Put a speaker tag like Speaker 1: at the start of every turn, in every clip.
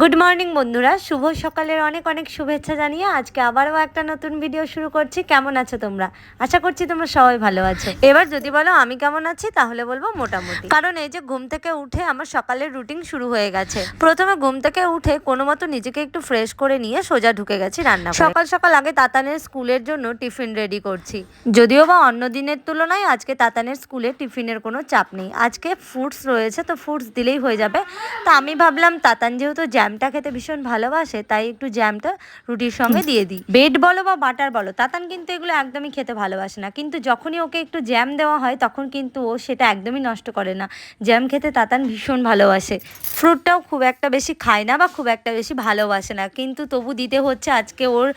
Speaker 1: Good morning বন্ধুরা। শুভ সকালের অনেক অনেক শুভেচ্ছা জানিয়ে আজকে আবারও একটা নতুন ভিডিও শুরু করছি। কেমন আছো তোমরা? আশা করছি তোমরা সবাই ভালো আছো। এবার যদি বলো আমি কেমন আছি, তাহলে বলব মোটামুটি। কারণ এই যে ঘুম থেকে উঠে আমার সকালের রুটিন শুরু হয়ে গেছে। প্রথমে ঘুম থেকে উঠে কোনো মতো নিজেকে একটু ফ্রেশ করে নিয়ে সোজা ঢুকে গেছি রান্না সকাল সকাল আগে তাতানের স্কুলের জন্য টিফিন রেডি করছি। যদিও বা অন্য দিনের তুলনায় আজকে তাতানের স্কুলে টিফিনের কোনো চাপ নেই। আজকে ফ্রুটস রয়েছে, তো ফ্রুটস দিলেই হয়ে যাবে। তা আমি ভাবলাম তাতান যেহেতু জ্যামটা খেতে ভীষণ ভালোবাসে, তাই একটু জ্যামটা রুটির সঙ্গে দিয়ে দিই। বেড বলো বা বাটার বলো, তাতান কিন্তু এগুলো একদমই খেতে ভালোবাসে না। কিন্তু যখনই ওকে একটু জ্যাম দেওয়া হয়, তখন কিন্তু ও সেটা একদমই নষ্ট করে না। জ্যাম খেতে তাতান ভীষণ ভালোবাসে। ফ্রুটটাও খুব একটা বেশি খায় না বা খুব একটা বেশি ভালোবাসে না। কিন্তু তবু দিতে হচ্ছে আজকে ওর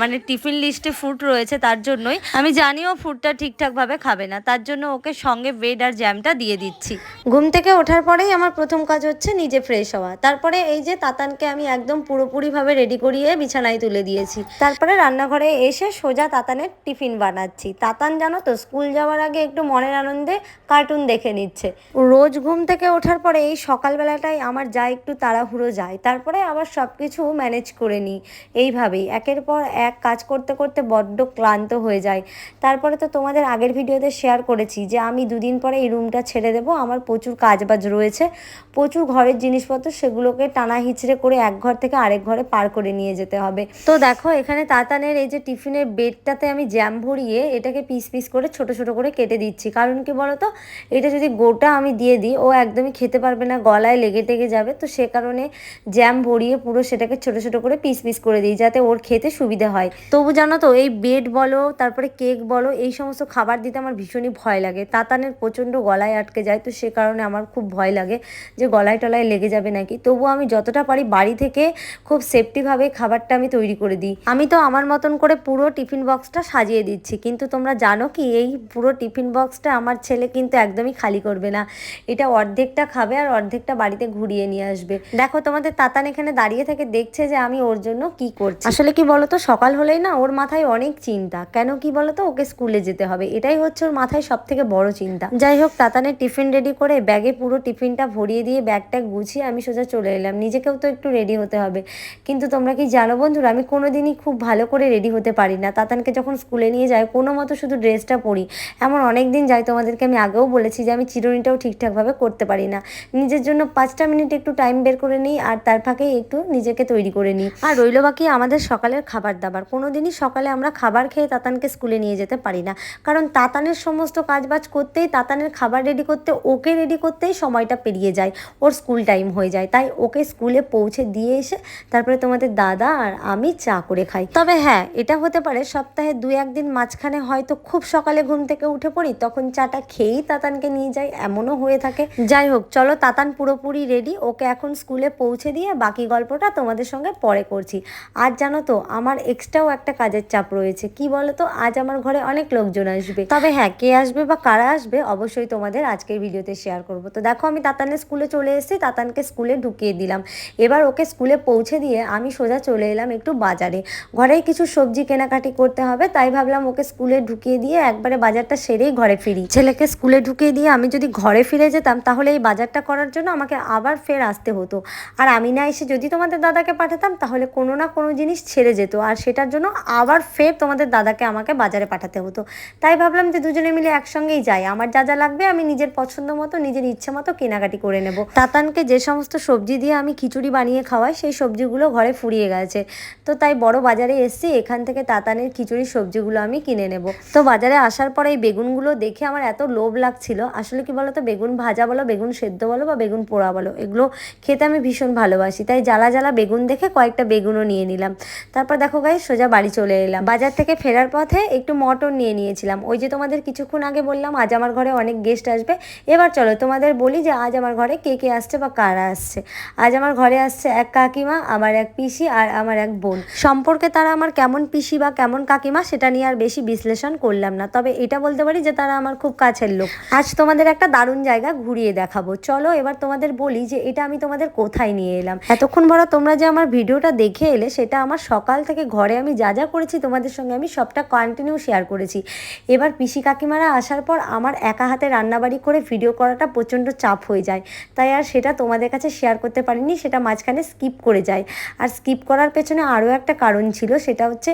Speaker 1: মানে টিফিন লিস্টে ফ্রুট রয়েছে, তার জন্যই। আমি জানি ও ফ্রুটটা ঠিকঠাকভাবে খাবে না, তার জন্য ওকে সঙ্গে ব্রেড আর জ্যামটা দিয়ে দিচ্ছি। ঘুম থেকে ওঠার পরেই আমার প্রথম কাজ হচ্ছে নিজে ফ্রেশ হওয়া। তারপরে এই যে তাতানকে আমি একদম পুরোপুরিভাবে রেডি করিয়ে বিছানায় তুলে দিয়েছি। তারপরে রান্নাঘরে এসে সোজা তাতানের টিফিন বানাচ্ছি। তাতান জানো তো, স্কুল যাওয়ার আগে একটু মনের আনন্দে কার্টুন দেখে নিচ্ছে। রোজ ঘুম থেকে ওঠার পরে এই সকালবেলাটাই আমার যা একটু তাড়াহুড়ো যায়। তারপরে আবার সব কিছু ম্যানেজ করে নিই। এইভাবেই একের পর এক কাজ করতে করতে বড্ড ক্লান্ত হয়ে যায়। তারপরে তো তোমাদের আগের ভিডিওতে শেয়ার করেছি যে আমি দুদিন পরে এই রুমটা ছেড়ে দেবো। আমার প্রচুর কাজবাজ রয়েছে। প্রচুর ঘরের জিনিসপত্র সেগুলোকে টানা হিচড়ে করে এক ঘর থেকে আরেক ঘরে পার করে নিয়ে যেতে হবে। তো দেখো, এখানে তাতানের এই যে টিফিনের বেডটাতে আমি জ্যাম ভরিয়ে এটাকে পিস পিস করে ছোট ছোট করে কেটে দিচ্ছি। কারণ কি বলতো, এটা যদি গোটা আমি দিয়ে দিই, ও একদমই খেতে পারবে না, গলায় লেগে টেগে যাবে। তো সে কারণে জ্যাম ভরিয়ে পুরো সেটাকে ছোট ছোট করে পিস পিস করে দিই, যাতে ওর খেতে সুবিধা হয়। তবু জানো তো, এই বেড বলো, তারপরে কেক বলো, এই সমস্ত খাবার দিতে আমার ভীষণই ভয় লাগে। তাতানের প্রচণ্ড গলায় আটকে যায়, তো সে কারণে আমার খুব ভয় লাগে যে গলায় টলায় লেগে যাবে নাকি। তবু আমি যতটা পারি বাড়ি থেকে খুব সেফটিভাবে খাবারটা আমি তৈরি করে দিই। আমি তো আমার মতন করে পুরো টিফিন বক্সটা সাজিয়ে দিচ্ছি। কিন্তু তোমরা জানো কি, এই পুরো টিফিন বক্সটা আমার ছেলে কিন্তু একদমই খালি করবে না। এটা অর্ধেকটা খাবে আর অর্ধেকটা বাড়িতে ঘুরিয়ে নিয়ে আসবে। দেখো, তোমাদের তাতান এখানে দাঁড়িয়ে থেকে দেখছে যে আমি ওর জন্য কি করছি। আসলে কি বলতো, সকাল হলেই না ওর মাথায় অনেক চিন্তা। কেন কি বলতো, ওকে স্কুলে যেতে হবে। এটাই হচ্ছে ওর মাথায় সব থেকে বড় চিন্তা। যাই হোক, তাতানের টিফিন রেডি করে ব্যাগে পুরো টিফিনটা ভরিয়ে দিয়ে ব্যাগটা গুছিয়ে আমি সোজা চলে এলাম। নিজেকেও তো একটু রেডি হতে হবে। কিন্তু তোমরা কি জানো বন্ধুরা, আমি কোনোদিনই খুব ভালো করে রেডি হতে পারি না। তাতানকে যখন স্কুলে নিয়ে যায় কোনো মতো শুধু ড্রেসটা পরি। এমন অনেক দিন যায় তোমাদেরকে আমি আগেও বলেছি যে আমি চিরুনিটাও ঠিকঠাকভাবে করতে পারি না। নিজের জন্য পাঁচটা মিনিট একটু টাইম বের করে নিই আর তার ফাঁকে একটু নিজেকে তৈরি করে নিই। আর রইল বাকি আমাদের সকালের খাবার দাবার। কোনো দিনই সকালে আমরা খাবার খেয়ে তাতানকে স্কুলে নিয়ে যেতে পারি না। কারণ তাতানের সমস্ত কাজবাজ করতেই, তাতানের খাবার রেডি করতে, ওকে রেডি করতেই সময়টা পেরিয়ে যায়। ওর স্কুল টাইম হয়ে যায়। তাই ওকে স্কুলে পৌঁছে দিয়ে এসে তারপরে তোমাদের দাদা আর আমি চা করে খাই। তবে হ্যাঁ এটা হতে পারে সপ্তাহে দু একদিন মাঝখানে হয়তো খুব সকালে ঘুম থেকে উঠে পড়ি, তখন চাটা খেয়েই তাতানকে নিয়ে যাই, এমনও হয়ে থাকে। যাই হোক, চলো তাতান পুরোপুরি রেডি ওকে এখন স্কুলে পৌঁছে দিয়ে বাকি গল্পটা তোমাদের সঙ্গে পরে করছি। আর জানো তো, আমার এক্সট্রাও একটা কাজের চাপ রয়েছে, কি বলো তো আজ আমার ঘরে অনেক লোকজন আসবে। তবে হ্যাঁ কে আসবে বা কারা আসবে অবশ্যই তোমাদের আজকের ভিডিওতে শেয়ার করব। তো দেখো, আমি তাতানের স্কুলে চলে এসেছি, তাতানকে স্কুলে ঢুকিয়ে দিলাম। এবার ওকে স্কুলে পৌঁছে দিয়ে আমি সোজা চলে এলাম একটু বাজারে। ঘরেই কিছু সবজি কেনাকাটি করতে হবে, তাই ভাবলাম ওকে স্কুলে ঢুকিয়ে দিয়ে একবারে বাজারটা সেরেই ঘরে ফিরি। ছেলেকে স্কুলে ঢুকিয়ে দিয়ে আমি যদি ঘরে ফিরে যেতাম, তাহলে এই বাজারটা করার জন্য আমাকে আবার ফের আসতে হতো। আর আমি না এসে যদি তোমাদের দাদাকে পাঠাতাম, তাহলে কোনো না কোনো জিনিস ছেড়ে যেত, আর সেটার জন্য আবার ফের তোমাদের দাদাকে আমাকে বাজারে পাঠাতে হতো। তাই ভাবলাম যে দুজনে মিলে একসঙ্গেই যাই, আমার যা যা লাগবে আমি নিজের পছন্দ মতো, নিজের ইচ্ছে মতো কেনাকাটি করে নেব। তাতানকে যে সমস্ত সবজি দিয়ে আমি খিচুড়ি বানিয়ে খাওয়াই সেই সবজিগুলো ঘরে ফুরিয়ে গেছে। তো তাই বড় বাজারে এসছি, এখান থেকে তাতানের খিচুড়ির সবজিগুলো আমি কিনে নেব। তো বাজারে আসার পরে এই বেগুনগুলো দেখে আমার এত লোভ লাগছিল। আসলে কি বলতো, বেগুন ভাজা বলো, বেগুন সেদ্ধ বলো বা বেগুন পোড়া বলো, এগুলো খেতে আমি ভীষণ ভালোবাসি। তাই জ্বালা জ্বালা বেগুন দেখে কয়েকটা বেগুনও নিয়ে নিলাম। তারপর দেখো গাই সোজা বাড়ি চলে এলাম। বাজার থেকে ফেরার পথে একটু মটন নিয়ে নিয়েছিলাম। ওই যে তোমাদের কিছুক্ষণ আগে বললাম, আজ আমার ঘরে অনেক গেস্ট আসবে। এবার চলো তোমাদের বলি যে আজ আমার ঘরে কে কে আসছে বা কারা আসছে। আজ আমার ঘরে আসছে এক কাকিমা, আমার এক পিসি আর আমার এক বোন। সম্পর্কে তারা আমার কেমন পিসি বা কেমন কাকিমা সেটা নিয়ে আর বেশি বিশ্লেষণ করলাম না। তবে এটা বলতে পারি যে তারা আমার খুব কাছের লোক। আজ তোমাদের একটা দারুণ জায়গা ঘুরিয়ে দেখাবো। চলো এবার তোমাদের বলি যে এটা আমি তোমাদের কোথায় নিয়ে এলাম। এতক্ষণ বড় তোমরা যে আমার ভিডিওটা দেখে এলে, সেটা আমার সকাল থেকে ঘরে আমি যা যা করেছি তোমাদের সঙ্গে আমি সবটা কন্টিনিউ শেয়ার করেছি। এবার পিসি কাকিমারা আসার পর আমার একা হাতে রান্নাবাড়ি করে ভিডিও করাটা প্রচণ্ড চাপ হয়ে যায়। তাই আর সেটা তোমাদের কাছে শেয়ার করতে পারিনি সেটা মাঝখানে স্কিপ করে যায়। আর স্কিপ করার পেছনে আরও একটা কারণ ছিল, সেটা হচ্ছে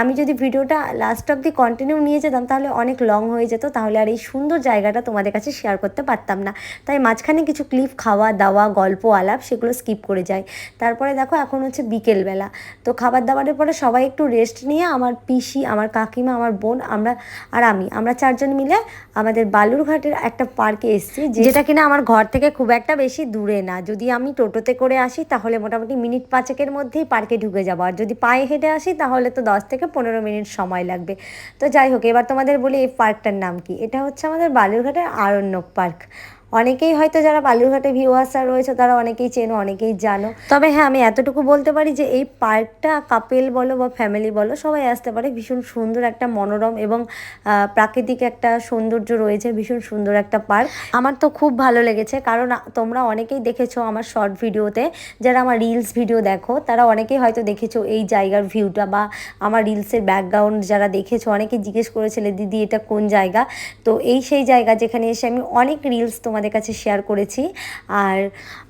Speaker 1: আমি যদি ভিডিওটা লাস্ট অব দি কন্টিনিউ নিয়ে যেতাম, তাহলে অনেক লং হয়ে যেত, তাহলে আর এই সুন্দর জায়গাটা তোমাদের কাছে শেয়ার করতে পারতাম না। তাই মাঝখানে কিছু ক্লিপ খাওয়া দাওয়া, গল্প, আলাপ, সেগুলো স্কিপ করে যায়। তারপরে দেখো এখন হচ্ছে বিকেলবেলা। তো খাবার দাবারের পরে সবাই একটু রেস্ট নিয়ে আমার পিসি, আমার কাকিমা, আমার বোন, আমরা আর আমি, আমরা চারজন মিলে আমাদের বালুরঘাটের একটা পার্কে এসেছি যেটা কিনা আমার ঘর থেকে খুব একটা বেশি দূরে না। যদি আমি টোটোতে করে আসি, তাহলে মোটামুটি মিনিট পাঁচেকের মধ্যেই পার্কে ঢুকে যাব। আর যদি পায়ে হেঁটে আসি, তাহলে তো দশ থেকে পনেরো মিনিট সময় লাগবে। তো যাই হোক, এবার তোমাদের বলি এই পার্কটার নাম কি? এটা হচ্ছে আমাদের বালুরঘাটের আরণ্যক পার্ক। অনেকেই হয়তো যারা বালুরঘাটে ভিউয়ার্সরা রয়েছে, তারা অনেকেই চেনো, অনেকেই জানো। তবে হ্যাঁ আমি এতটুকু বলতে পারি যে এই পার্কটা কাপেল বলো বা ফ্যামিলি বলো, সবাই আসতে পারে। ভীষণ সুন্দর একটা মনোরম এবং প্রাকৃতিক একটা সৌন্দর্য রয়েছে, ভীষণ সুন্দর একটা পার্ক। আমার তো খুব ভালো লেগেছে, কারণ তোমরা অনেকেই দেখেছ আমার শর্ট ভিডিওতে যারা আমার রিলস ভিডিও দেখো, তারা অনেকেই হয়তো দেখেছ এই জায়গার ভিউটা বা আমার রিলসের ব্যাকগ্রাউন্ড যারা দেখেছ অনেকে জিজ্ঞেস করেছিলে, দিদি, এটা কোন জায়গা? তো এই সেই জায়গা যেখানে এসে আমি অনেক রিলস তোমাদের কাছে শেয়ার করেছি। আর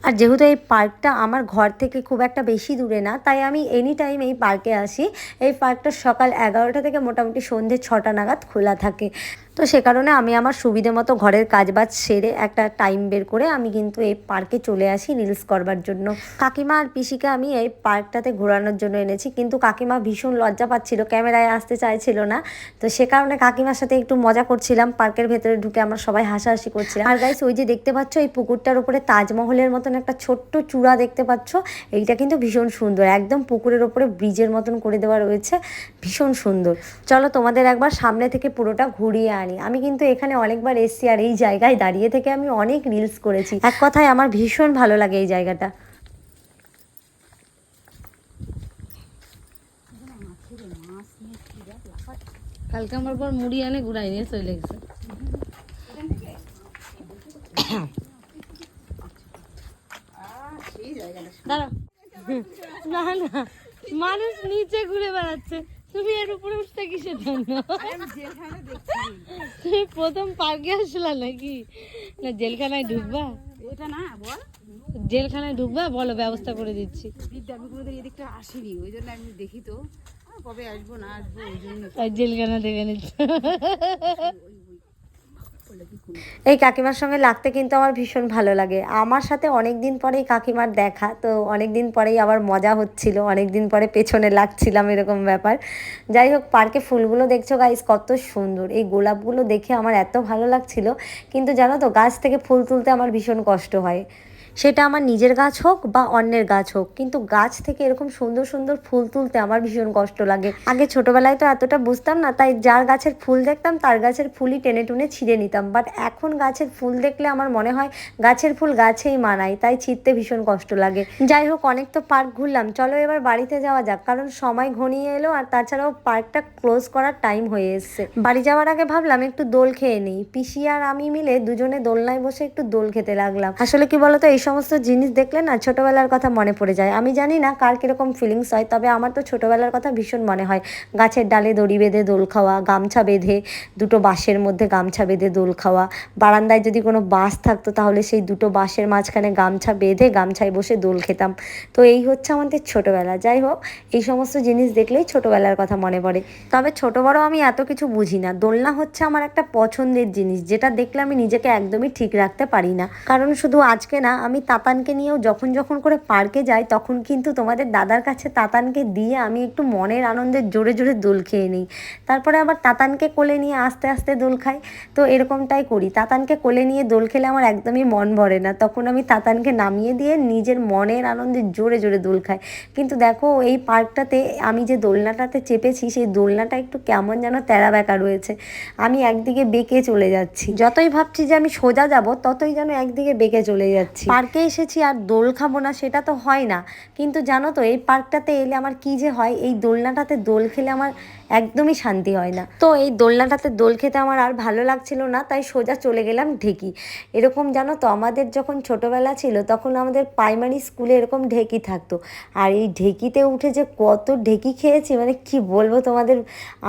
Speaker 1: আর যেহেতু এই পার্কটা আমার ঘর থেকে খুব একটা বেশি দূরে না, তাই আমি এনি টাইম এই পার্কে আসি। এই পার্কটা সকাল এগারোটা থেকে মোটামুটি সন্ধে ছটা নাগাদ খোলা থাকে। তো সে কারণে আমি আমার সুবিধে মতো ঘরের কাজবাজ সেরে একটা টাইম বের করে আমি কিন্তু এই পার্কে চলে আসি রিলস করবার জন্য। কাকিমা আর পিসিকে আমি এই পার্কটাতে ঘোরানোর জন্য এনেছি, কিন্তু কাকিমা ভীষণ লজ্জা পাচ্ছিল, ক্যামেরায় আসতে চাইছিল না। তো সে কারণে কাকিমার সাথে একটু মজা করছিলাম পার্কের ভেতরে ঢুকে আমরা সবাই হাসাহাসি করছিলাম। আর গাইস ওই যে দেখতে পাচ্ছ, এই পুকুরটার উপরে তাজমহলের মতন একটা ছোট্ট চূড়া দেখতে পাচ্ছ, এইটা কিন্তু ভীষণ সুন্দর, একদম পুকুরের ওপরে ব্রিজের মতন করে দেওয়া রয়েছে, ভীষণ সুন্দর। চলো তোমাদের একবার সামনে থেকে পুরোটা ঘুরিয়ে আনি। আমি কিন্তু এখানে অনেকবার এসছি আর এই জায়গায় দাঁড়িয়ে থেকে আমি অনেক রিলস করেছি। এক কথায় আমার ভীষণ ভালো লাগে এই জায়গাটা।
Speaker 2: কালকে আমার পর মুড়ি আনে ঘুরাই নিয়ে চলে গেছে। দাঁড়াও। না না। মানুষ নিচে ঘুরে বেড়াচ্ছে। তুমি এর উপরে উঠতে কিসের জন্য? তুমি প্রথম পার্কে আসলা নাকি? না জেলখানায় ঢুকবা?
Speaker 3: এটা না বল।
Speaker 2: জেলখানায় ঢুকবা? বলো ব্যবস্থা করে দিচ্ছি।
Speaker 3: আমি কোনোদিন এদিকটা আসিনি ওই জন্য আমি দেখি তো। কবে আসব না আসব ওই জন্য
Speaker 2: তাই জেলখানা দেখে নিচ্ছে।
Speaker 1: এই কাকিমার সঙ্গে লাগতে কিন্তু আমার ভীষণ ভালো লাগে। আমার সাথে অনেক দিন পরেই কাকিমার দেখা, তো অনেক দিন পরেই আবার মজা হচ্ছিল অনেক দিন পরে পেছনে লাগছিলাম এরকম ব্যাপার। যাই হোক, পার্কে ফুলগুলো দেখছ গাইস কত সুন্দর। এই গোলাপগুলো দেখে আমার এত ভালো লাগছিল। কিন্তু জানো তো, গাছ থেকে ফুল তুলতে আমার ভীষণ কষ্ট হয়। সেটা আমার নিজের গাছ হোক বা অন্যের গাছ হোক। কিন্তু গাছ থেকে এরকম সুন্দর সুন্দর ফুল তুলতে আমার ভীষণ কষ্ট লাগে। আগে ছোটবেলায় তো এতটা বুঝতাম না, তাই যার গাছের ফুল দেখতাম তার গাছের ফুলই টেনে টুনে ছিঁড়ে নিতাম। বাট এখন গাছের ফুল দেখলে আমার মনে হয় গাছের ফুল গাছেই মানায়, তাই ছিঁড়তে ভীষণ কষ্ট লাগে। যাই হোক, অনেক তো পার্ক ঘুরলাম, চলো এবার বাড়িতে যাওয়া যাক, কারণ সময় ঘনিয়ে এলো আর তাছাড়াও পার্কটা ক্লোজ করার টাইম হয়ে এসছে। বাড়ি যাওয়ার আগে ভাবলাম একটু দোল খেয়ে নিই, পিসি আর আমি মিলে দুজনে দোলনায় বসে একটু দোল খেতে লাগলাম। আসলে কি বলতো এই সমস্ত জিনিস দেখলে না ছোটোবেলার কথা মনে পড়ে যায়। আমি জানি না কার কীরকম ফিলিংস হয়, তবে আমার তো ছোটোবেলার কথা ভীষণ মনে হয়। গাছের ডালে দড়ি বেঁধে দোল খাওয়া, গামছা বেঁধে দুটো বাঁশের মধ্যে গামছা বেঁধে দোল খাওয়া। বারান্দায় যদি কোনো বাঁশ থাকতো তাহলে সেই দুটো বাঁশের মাঝখানে গামছা বেঁধে গামছায় বসে দোল খেতাম। তো এই হচ্ছে আমাদের ছোটোবেলা। যাই হোক, এই সমস্ত জিনিস দেখলেই ছোটোবেলার কথা মনে পড়ে। তবে ছোটো বড় আমি এত কিছু বুঝি না। দোলনা হচ্ছে আমার একটা পছন্দের জিনিস, যেটা দেখলে আমি নিজেকে একদমই ঠিক রাখতে পারি না। কারণ শুধু আজকে না, আমি তাতানকে নিয়েও যখন যখন করে পার্কে যাই, তখন কিন্তু তোমাদের দাদার কাছে তাতানকে দিয়ে আমি একটু মনের আনন্দে জোরে জোরে দোল খেয়ে নিই। তারপরে আবার তাতানকে কোলে নিয়ে আস্তে আস্তে দোল খাই। তো এরকমটাই করি। তাতানকে কোলে নিয়ে দোল খেলে আমার একদমই মন ভরে না। তখন আমি তাতানকে নামিয়ে দিয়ে নিজের মনের আনন্দে জোরে জোরে দোল খাই। কিন্তু দেখো, এই পার্কটাতে আমি যে দোলনাটাতে চেপেছি, সেই দোলনাটা একটু কেমন যেন তেরা বেঁকা রয়েছে। আমি একদিকে বেঁকে চলে যাচ্ছি। যতই ভাবছি যে আমি সোজা যাব, ততই যেন একদিকে বেঁকে চলে যাচ্ছি। পার্কে এসেছি আর দোল খাব না, সেটা তো হয় না। কিন্তু জানো তো, এই পার্কটাতে এলে আমার কি যে হয়, এই দোলনাটাতে দোল খেলে আমার একদমই শান্তি হয় না। তো এই দোলনাটাতে দোল খেতে আমার আর ভালো লাগছিল না, তাই সোজা চলে গেলাম ঢেকি। এরকম জানো তো, আমাদের যখন ছোটবেলা ছিল, তখন আমাদের প্রাইমারি স্কুলে এরকম ঢেকি থাকতো। আর এই ঢেকিতে উঠে যে কত ঢেকি খেয়েছি মানে কি বলব তোমাদের,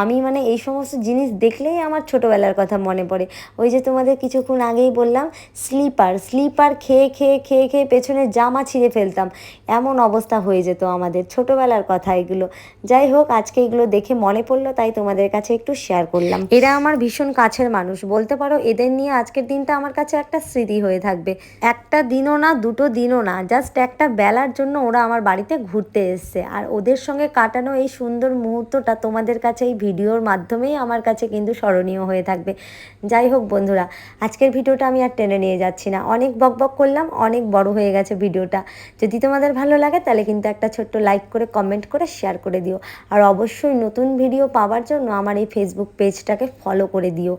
Speaker 1: আমি মানে এই সমস্ত জিনিস দেখলেই আমার ছোটবেলার কথা মনে পড়ে। ওই যে তোমাদের কিছুক্ষণ আগেই বললাম, স্লিপার স্লিপার খেয়ে খেয়ে খেয়ে খেয়ে পেছনে জামা ছিঁড়ে ফেলতাম। এমন অবস্থা হয়ে যেত আমাদের ছোটবেলার কথা এগুলো। যাই হোক, আজকে এগুলো দেখে মনে পড়ল, তাই তোমাদের কাছে একটু শেয়ার করলাম। এরা আমার ভীষণ কাছের মানুষ। বলতে পারো, এদের নিয়ে আজকের দিনটা আমার কাছে একটা স্মৃতি হয়ে থাকবে। একটা দিনও না, দুটো দিনও না জাস্ট একটা বেলার জন্য ওরা আমার বাড়িতে ঘুরতে এসছে। আর ওদের সঙ্গে কাটানো এই সুন্দর মুহূর্তটা তোমাদের কাছে এই ভিডিওর মাধ্যমেই আমার কাছে কিন্তু স্মরণীয় হয়ে থাকবে। যাই হোক বন্ধুরা, আজকের ভিডিওটা আমি আর টেনে নিয়ে যাচ্ছি না। অনেক বকবক করলাম অনেক বড় হয়ে গেছে ভিডিওটা। যদি তোমাদের ভালো লাগে তাহলে কিন্তু একটা ছোট্ট লাইক করে কমেন্ট করে শেয়ার করে দিও। আর অবশ্যই নতুন ভিডিও পাওয়ার জন্য আমার এই ফেসবুক পেজটাকে ফলো করে দিও।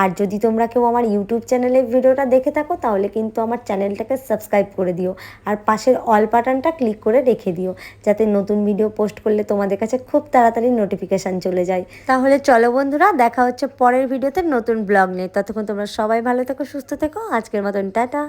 Speaker 1: আর যদি তোমরা কেউ আমার ইউটিউব চ্যানেলে ভিডিওটা দেখে থাকো তাহলে কিন্তু আমার চ্যানেলটাকে সাবস্ক্রাইব করে দিও। আর পাশের অল বাটনটা ক্লিক করে রেখে দিও, যাতে নতুন ভিডিও পোস্ট করলে তোমাদের কাছে খুব তাড়াতাড়ি নোটিফিকেশান চলে যায়। তাহলে চলো বন্ধুরা, দেখা হচ্ছে পরের ভিডিওতে নতুন ব্লগ নিয়ে। ততক্ষণ তোমরা সবাই ভালো থেকো, সুস্থ থেকো। আজকের মতন, টাটা।